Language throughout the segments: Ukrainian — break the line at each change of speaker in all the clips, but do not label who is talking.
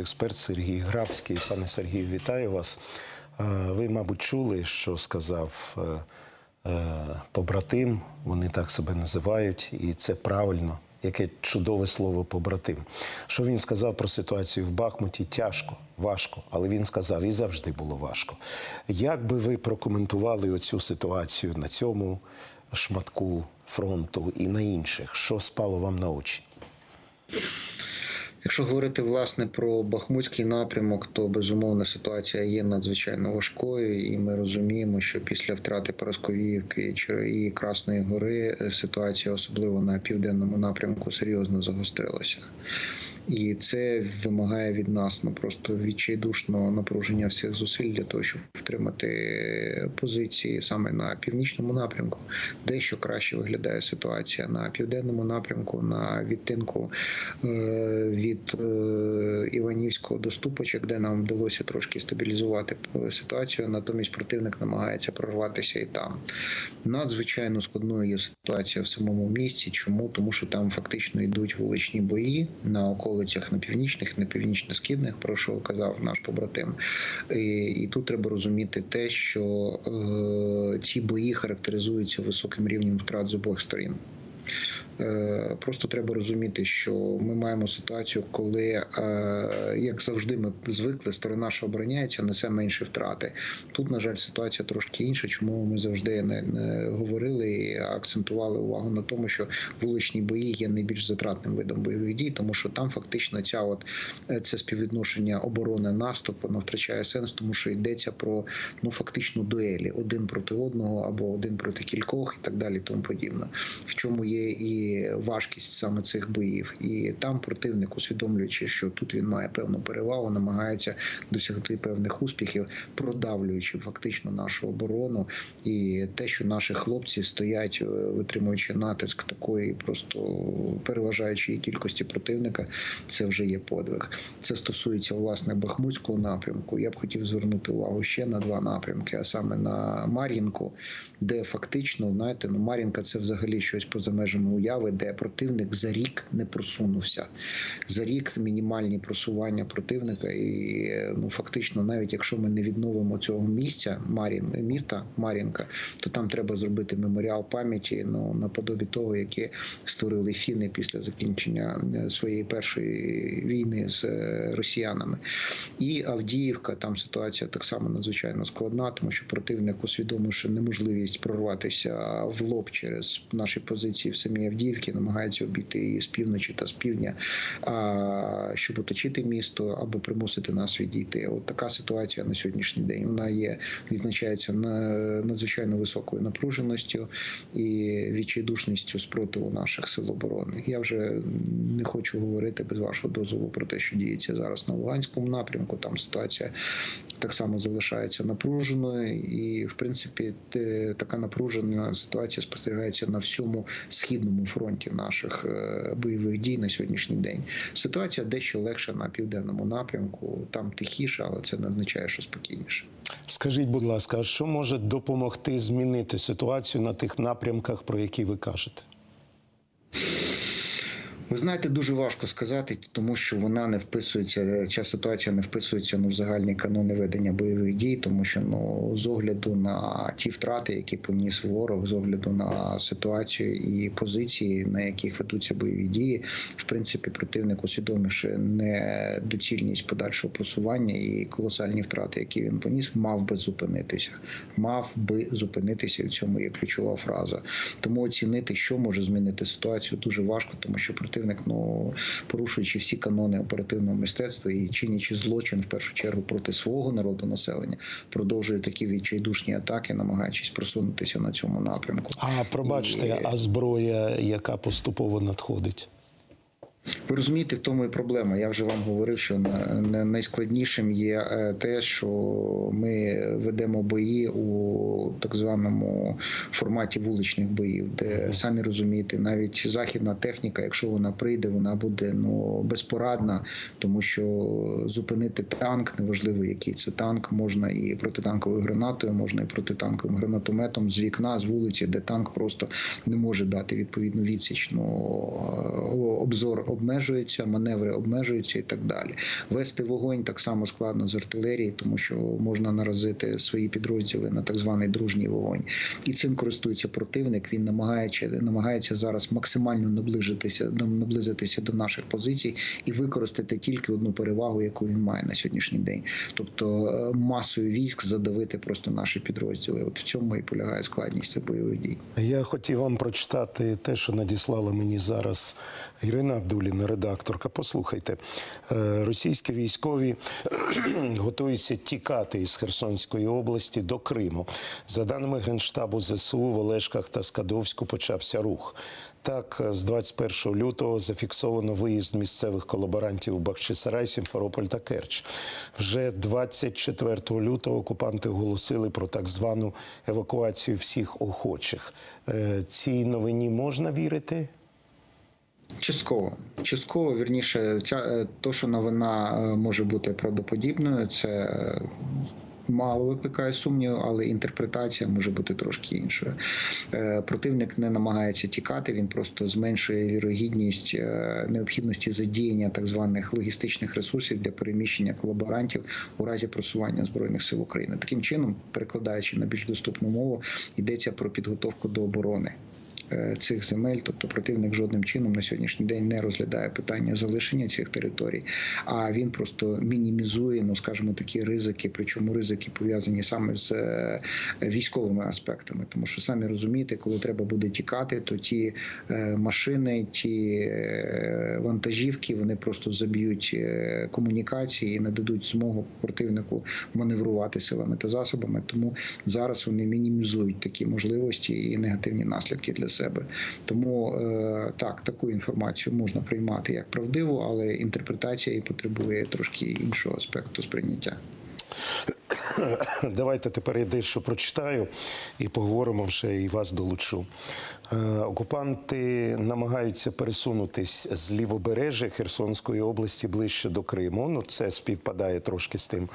експерт Сергій Грабський. Пане Сергію, вітаю вас. Е, Ви, мабуть, чули, що сказав е, е, побратим. Вони так себе називають, і це правильно. Яке чудове слово побратим. Що він сказав про ситуацію в Бахмуті? Тяжко, важко, але він сказав, і завжди було важко. Як би ви прокоментували оцю ситуацію на цьому шматку фронту і на інших? Що спало вам на очі?
Якщо говорити власне про Бахмутський напрямок, то безумовно ситуація є надзвичайно важкою, і ми розуміємо, що після втрати Поросковіївки і Красної Гори е, ситуація, особливо на південному напрямку, серйозно загострилася. І це вимагає від нас ну просто відчайдушного напруження всіх зусиль для того, щоб втримати позиції саме на північному напрямку, дещо краще виглядає ситуація на південному напрямку, на відтинку е, від е, Іванівського до Ступочок, де нам вдалося трошки стабілізувати ситуацію. Натомість противник намагається прорватися і там. Надзвичайно складною є ситуація в самому місті. Чому? Тому що там фактично йдуть вуличні бої на околицях на північних, на північно-східних, про що казав наш побратим. І, і тут треба розуміти те, що е, ці бої характеризуються високим рівнем втрат з обох сторін. Е, Просто треба розуміти, що ми маємо ситуацію, коли, е, як завжди, ми звикли, сторона, що обороняється, несе менші втрати. Тут, на жаль, ситуація трошки інша. Чому ми завжди не, говорили і акцентували увагу на тому, що вуличні бої є найбільш затратним видом бойових дій, тому що там фактично ця от е, це співвідношення оборони наступу воно втрачає сенс, тому що йдеться про ну фактично дуелі один проти одного або один проти кількох, і так далі, тому подібне. В чому є і важкість саме цих боїв, і там противник, усвідомлюючи, що тут він має певну перевагу, намагається досягти певних успіхів, продавлюючи фактично нашу оборону, і те, що наші хлопці стоять, е, витримуючи натиск такої просто переважаючої кількості противника, це вже є подвиг. Це стосується власне Бахмутського напрямку. Я б хотів звернути увагу ще на два напрямки, а саме на Мар'їнку, де фактично, знаєте, ну Мар'їнка це взагалі щось поза межами уяви, де противник за рік не просунувся. За рік мінімальні просування противника, і ну фактично, навіть якщо ми не відновимо цього місця, Мар'їн міста Мар'їнка, то там треба зробити меморіал пам'яті ну наподобі того, яке створили фіни після закінчення е, своєї першої війни з е, росіянами. І Авдіївка, там ситуація так само надзвичайно складна, тому що противник, усвідомивши неможливість прорватися в лоб через наші позиції в самій Авдіївці, намагається обійти її з півночі та з півдня, а, щоб оточити місто або примусити нас відійти. От така ситуація на сьогоднішній день. Вона є відзначається на надзвичайно високою напруженістю і відчайдушністю спротиву наших сил оборони. Я вже не хочу говорити без вашого дозволу про те, що діється зараз на Луганському напрямку. Там ситуація так само залишається напруженою, і в принципі така напружена ситуація спостерігається на всьому східному фронті наших е, бойових дій на сьогоднішній день. Ситуація дещо легша на південному напрямку, там тихіше, але це не означає, що спокійніше.
Скажіть, будь ласка, а що може допомогти змінити ситуацію на тих напрямках, про які ви кажете?
Ви знаєте, дуже важко сказати, тому що вона не вписується. Ця ситуація не вписується ну, в загальні канони ведення бойових дій, тому що ну з огляду на ті втрати, які поніс ворог, з огляду на ситуацію і позиції, на яких ведуться бойові дії, в принципі, противник, усвідомивши недоцільність подальшого просування і колосальні втрати, які він поніс, мав би зупинитися. Мав би зупинитися. В цьому є ключова фраза. Тому оцінити, що може змінити ситуацію, дуже важко, тому що противник, ну порушуючи всі канони оперативного мистецтва і чинячи злочин в першу чергу проти свого народу населення, продовжує такі відчайдушні атаки, намагаючись просунутися на цьому напрямку.
А пробачте,
І-
а зброя, яка поступово надходить?
Ви розумієте, в тому і проблема. Я вже вам говорив, що на- на- найскладнішим є е, те, що ми ведемо бої у так званому форматі вуличних боїв, де самі розумієте, навіть західна техніка, якщо вона прийде, вона буде ну безпорадна, тому що зупинити танк, неважливо, який це танк, можна і протитанковою гранатою, можна і протитанковим гранатометом з вікна, з вулиці, де танк просто не може дати відповідну відсіч. Ну, е, обзор обмежуються, маневри обмежуються і так далі. Вести вогонь так само складно з артилерії, тому що можна наразити свої підрозділи на так званий дружній вогонь. І цим користується противник. Він намагається, намагається зараз максимально наближитися, наблизитися до наших позицій і використати тільки одну перевагу, яку він має на сьогоднішній день, тобто е, масою військ задавити просто наші підрозділи. От в цьому і полягає складність бойових дій.
Я хотів вам прочитати те, що надіслала мені зараз Ірина Абдуліна, редакторка. Послухайте, Е, російські військові готуються тікати із Херсонської області до Криму. За даними Генштабу ЗСУ, в Олешках та Скадовську почався рух. Так, з 21 лютого зафіксовано виїзд місцевих колаборантів у Бахчисарай, Сімферополь та Керч. Вже 24 лютого окупанти оголосили про так звану евакуацію всіх охочих. Е, Цій новині можна вірити?
Частково, частково вірніше, ця е, то, що новина е, може бути правдоподібною, це е, мало викликає сумніву, але інтерпретація може бути трошки іншою. Противник не намагається тікати, він просто зменшує вірогідність необхідності задіяння так званих логістичних ресурсів для переміщення колаборантів у разі просування збройних сил України. Таким чином, перекладаючи на більш доступну мову, йдеться про підготовку до оборони цих земель, тобто противник жодним чином на сьогоднішній день не розглядає питання залишення цих територій, а він просто мінімізує, ну скажімо, такі ризики, причому ризики пов'язані саме з е, військовими аспектами, тому що самі розумієте, коли треба буде тікати, то ті е, машини, ті е, вантажівки, вони просто заб'ють е, комунікації і не дадуть змогу противнику маневрувати силами та засобами. Тому зараз вони мінімізують такі можливості і негативні наслідки для себе. Тому е, так, таку інформацію можна приймати як правдиву, але інтерпретація і потребує трошки іншого аспекту сприйняття.
Давайте тепер я дещо прочитаю і поговоримо вже і вас долучу. Е, Окупанти намагаються пересунутись з лівобережжя Херсонської області ближче до Криму. Ну, це співпадає трошки з тим,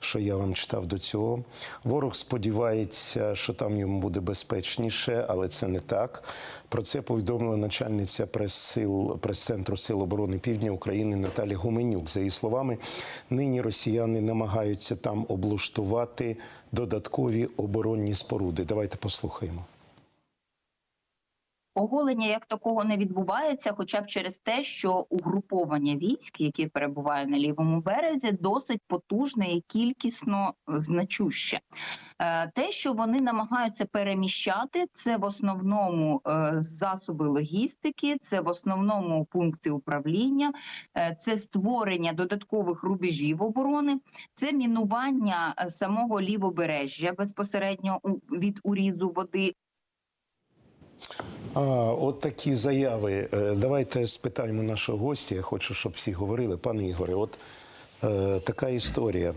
що я вам читав до цього. Ворог сподівається, що там йому буде безпечніше, але це не так. Про це повідомила начальниця прес-сил прес-центру Сил оборони Півдня України Наталі Гуменюк. За її словами, нині росіяни намагаються там облаштувати додаткові оборонні споруди. Давайте послухаємо.
Оголення як такого не відбувається, хоча б через те, що угруповання військ, які перебувають на лівому березі, досить потужне і кількісно значуще. Е, Те, що вони намагаються переміщати, це в основному е, засоби логістики, це в основному пункти управління, е, це створення додаткових рубежів оборони, це мінування е, самого лівобережжя безпосередньо від урізу води
А, от такі заяви. Е, Давайте спитаємо нашого гостя. Я хочу, щоб всі говорили. Пане Ігоре, от е, така історія.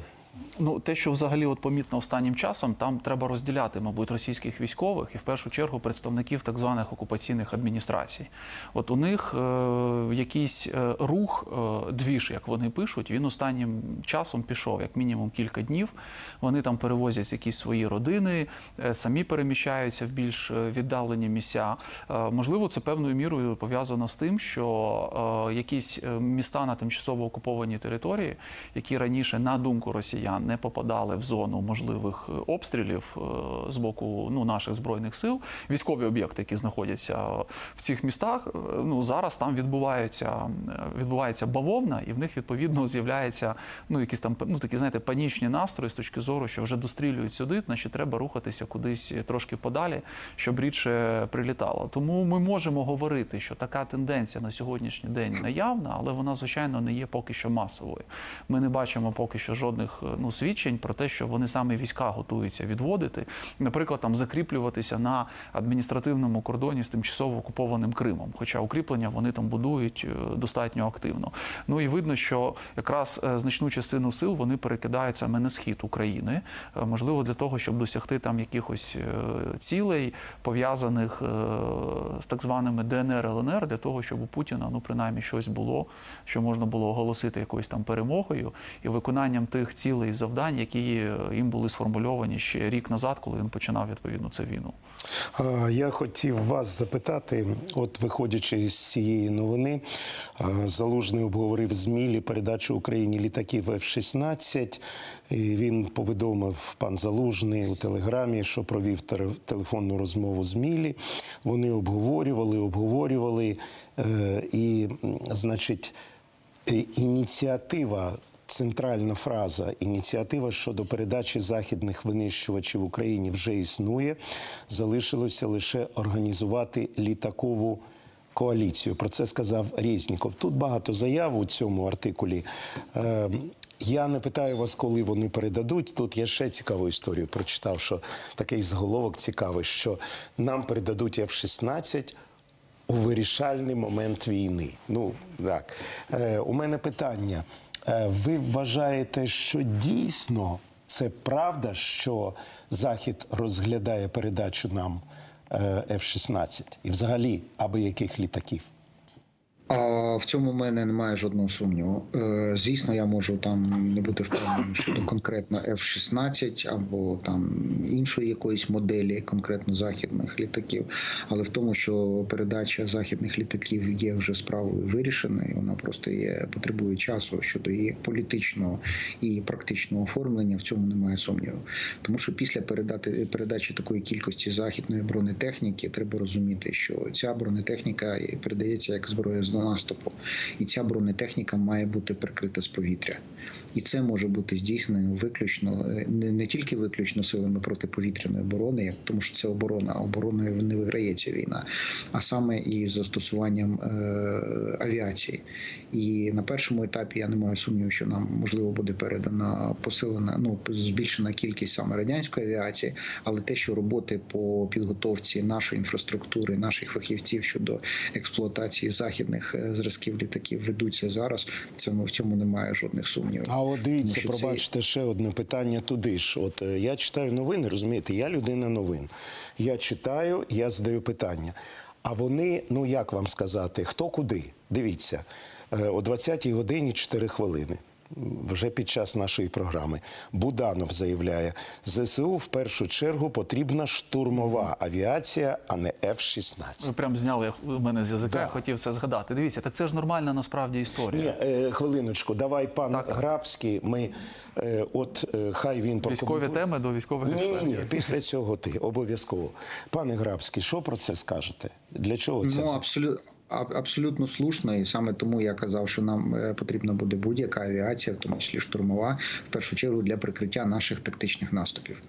Ну, те, що взагалі от помітно останнім часом, там треба розділяти, мабуть, російських військових і в першу чергу представників так званих окупаційних адміністрацій. От у них е, якийсь е, рух, е, двіж, як вони пишуть, він останнім часом пішов, як мінімум кілька днів. Вони там перевозять якісь свої родини, е, самі переміщаються в більш е, віддалені місця. Е, можливо, це певною мірою пов'язано з тим, що е, якісь е, міста на тимчасово окупованій території, які раніше, на думку росіян, не попадали в зону можливих е, обстрілів е, з боку ну, наших збройних сил, військові об'єкти, які знаходяться в цих містах, е, ну зараз там відбувається, е, відбувається бавовна, і в них відповідно з'являється ну якісь там ну такі знаєте панічні настрої з точки зору, що вже дострілюють сюди, значить треба рухатися кудись трошки подалі, щоб рідше прилітало. Тому ми можемо говорити, що така тенденція на сьогоднішній день наявна, але вона звичайно не є поки що масовою. Ми не бачимо поки що жодних е, ну свідчень про те, що вони саме війська готуються відводити, наприклад, там закріплюватися на адміністративному кордоні з тимчасово окупованим Кримом. Хоча укріплення вони там будують е, достатньо активно. Ну і видно, що якраз е, значну частину сил вони перекидають саме на схід України, е, можливо, для того, щоб досягти там якихось цілей, пов'язаних з так званими ДНР ЛНР, для того, щоб у Путіна ну принаймні щось було, що можна було оголосити якоюсь там перемогою і виконанням тих цілей. Цілей і завдань, які е, їм були сформульовані ще рік назад, коли він починав відповідно цю війну.
Я хотів вас запитати, от виходячи з цієї новини, Залужний обговорив з Мілі передачу Україні літаків F-16. І Він повідомив пан Залужний у телеграмі, що провів телефонну розмову з Мілі. Вони обговорювали, обговорювали. е, І, значить, ініціатива центральна фраза ініціатива щодо передачі західних винищувачів Україні вже існує. Залишилося лише організувати літакову коаліцію. Про це сказав Резніков. Тут багато заяв у цьому артикулі. Е, я не питаю вас, коли вони передадуть. Тут я ще цікаву історію прочитав, що такий зголовок цікавий, що нам передадуть F-16 у вирішальний момент війни. Ну так е, у мене питання. Е, ви вважаєте, що дійсно це правда, що Захід розглядає передачу нам е, F-16 і взагалі аби яких літаків?
А в цьому в мене немає жодного сумніву. Е, Звісно, я можу там не бути впевнений щодо конкретно F-16 або там іншої якоїсь моделі, конкретно західних літаків. Але в тому, що передача західних літаків є вже справою вирішеною, вона просто є потребує часу щодо її політичного і практичного оформлення. В цьому немає сумніву. Тому що після передати передачі такої кількості західної бронетехніки треба розуміти, що ця бронетехніка передається як зброя з наступу, і ця бронетехніка має бути прикрита з повітря. І це може бути здійснено виключно не, не тільки виключно силами протиповітряної оборони, як тому, що це оборона, обороною не виграється війна, а саме і застосуванням е, авіації. І на першому етапі я не маю сумніву, що нам можливо буде передана посилена, ну збільшена кількість саме радянської авіації, але те, що роботи по підготовці нашої інфраструктури, наших фахівців щодо експлуатації західних е, зразків літаків ведуться зараз. Цьому в цьому немає жодних сумнівів.
А от дивіться,
Тому що це-
пробачте ще одне питання туди ж. От е, я читаю новини, розумієте, я людина новин. Я читаю, я задаю питання. А вони, ну як вам сказати, хто куди? Дивіться, е, о 20-й годині 4 хвилини. Вже під час нашої програми Буданов заявляє, ЗСУ в першу чергу потрібна штурмова авіація, а не F-16.
Ви прям зняли в мене з язика,
Да.
я хотів це згадати. Дивіться, так це ж нормальна насправді історія.
Ні, е, хвилиночку, давай пан
Так.
Грабський. Ми е, от е, хай він
Військові теми до військових
Ні, ні, ні, після цього ти обов'язково. Пане Грабський, що про це скажете? Для чого це?
Ну абсолютно. Абсолютно слушно, і саме тому я казав, що нам е, потрібна буде будь-яка авіація, в тому числі штурмова, в першу чергу для прикриття наших тактичних наступів.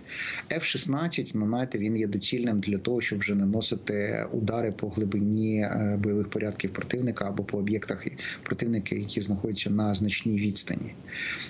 F-16, ну знаєте, він є доцільним для того, щоб вже наносити удари по глибині е, бойових порядків противника або по об'єктах противника, які знаходяться на значній відстані.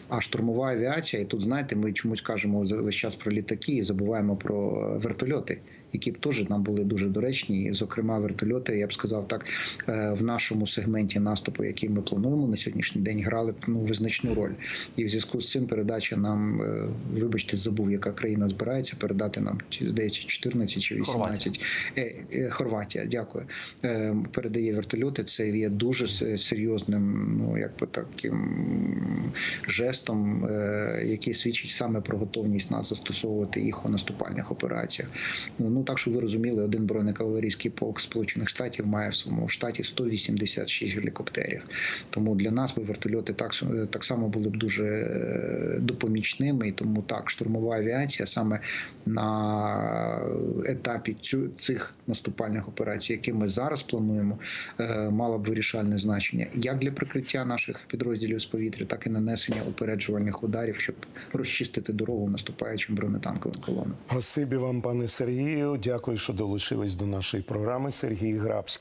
А штурмова авіація, і тут знаєте, ми чомусь кажемо весь час про літаки і забуваємо про е, вертольоти. Які б теж нам були дуже доречні, І, зокрема, вертольоти, я б сказав так, е, в нашому сегменті наступу, який ми плануємо на сьогоднішній день, грали б ну визначну роль. І в зв'язку з цим передача нам, е, вибачте, забув, яка країна збирається передати нам здається 14 чи 18. Е, е, Хорватія, дякую. Е, передає вертольоти. Це є дуже серйозним, ну як би таким жестом, е, який свідчить саме про готовність нас застосовувати їх у наступальних операціях. Ну, ну так, щоб ви розуміли, один бронекавалерійський полк Сполучених Штатів має в своєму штаті 186 гелікоптерів. Тому для нас би вертольоти так, так само були б дуже е, допомічними. І тому так, штурмова авіація саме на етапі цю, цих наступальних операцій, які ми зараз плануємо, е, мала б вирішальне значення як для прикриття наших підрозділів з повітря, так і нанесення упереджувальних ударів, щоб розчистити дорогу наступаючим бронетанковим колонам.
Спасибі вам, пане Сергію. Дякую, що долучились до нашої програми. Сергій Грабський.